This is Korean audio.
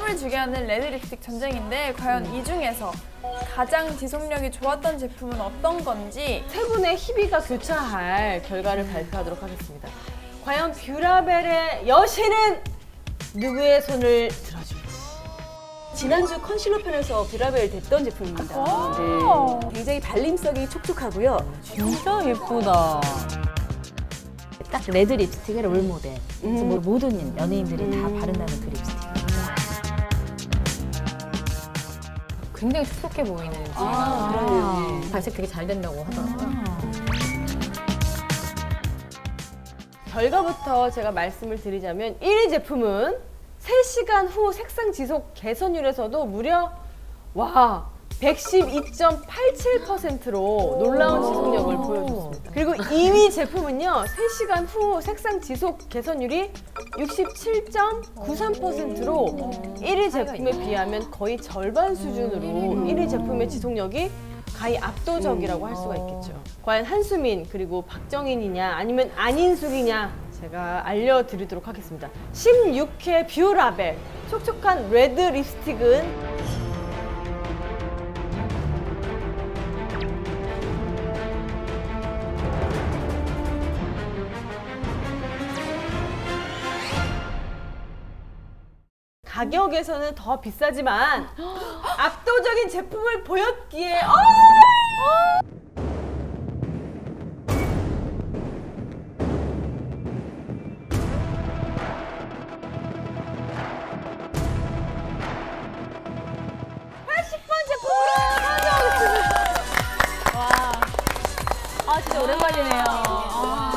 땀을 주게 하는 레드 립스틱 전쟁인데 과연 이 중에서 가장 지속력이 좋았던 제품은 어떤 건지 세 분의 희비가 교차할 결과를 발표하도록 하겠습니다. 과연 뷰라벨의 여신은 누구의 손을 들어줄지. 지난주 컨실러 편에서 뷰라벨 됐던 제품입니다. 오. 네. 굉장히 발림성이 촉촉하고요. 진짜 예쁘다. 딱 레드 립스틱의 롤 모델. 그래서 음. 뭐 모든 연예인들이 음. 다 바른다는 그 굉장히 촉촉해 보이는. 아, 그러네요. 발색 되게 잘 된다고 하더라고요. 결과부터 제가 말씀을 드리자면 1위 제품은 3시간 후 색상 지속 개선율에서도 무려 와 112.87%로 놀라운 지속력을 보여줬습니다. 그리고 2위 제품은요 3시간 후 색상 지속 개선율이 67.93%로 1위 제품에 비하면 거의 절반 수준으로 1위 제품의 지속력이 가히 압도적이라고 할 수가 있겠죠. 과연 한수민 그리고 박정인이냐 아니면 안인숙이냐 제가 알려드리도록 하겠습니다. 16회 뷰라벨 촉촉한 레드 립스틱은 가격에서는 더 비싸지만 압도적인 제품을 보였기에 어! 어! 아 진짜 오랜만이네요. 아, 네. 아.